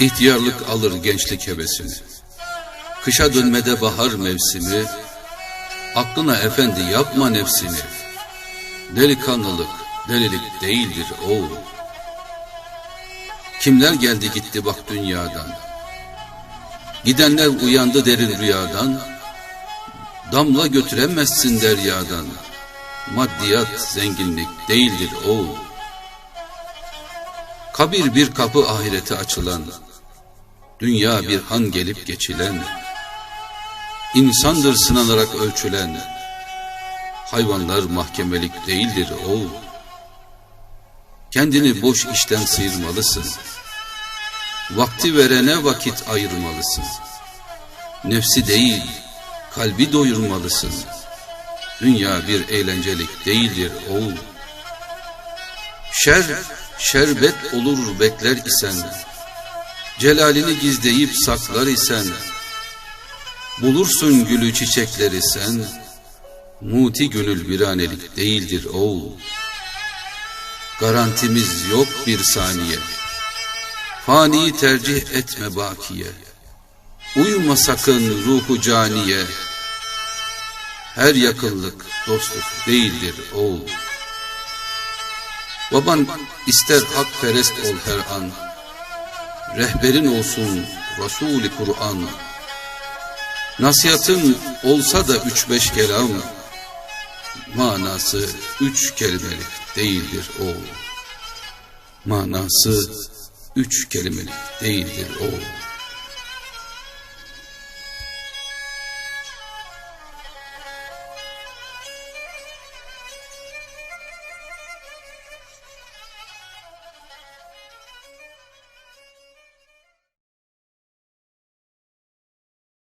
İhtiyarlık alır gençlik hevesini. Kışa dönmede bahar mevsimi, aklına efendi yapma nefsini. Delikanlılık, delilik değildir oğul. Kimler geldi gitti bak dünyadan. Gidenler uyandı derin rüyadan. Damla götüremezsin deryadan. Maddiyat zenginlik değildir oğul. Kabir bir kapı ahirete açılan, dünya bir han gelip geçilen, insandır sınanarak ölçülen, hayvanlar mahkemelik değildir oğul. Kendini boş işten sıyırmalısın. Vakti verene vakit ayırmalısın. Nefsi değil, kalbi doyurmalısın. Dünya bir eğlencelik değildir oğul. Şer, şerbet olur bekler isen, Celalini gizleyip saklar isen, Bulursun gülü çiçekleri sen, Muti gönül viranelik değildir oğul. Garantimiz yok bir saniye, Faniyi tercih etme bakiye, Uyuma sakın ruhu caniye, Her yakınlık dostluk değildir oğul. Baban ister hakperest ol her an, Rehberin olsun Resul-i Kur'an. Nasihatın olsa da üç beş kelam, Manası üç kelimelik değildir o. Manası üç kelimelik değildir o.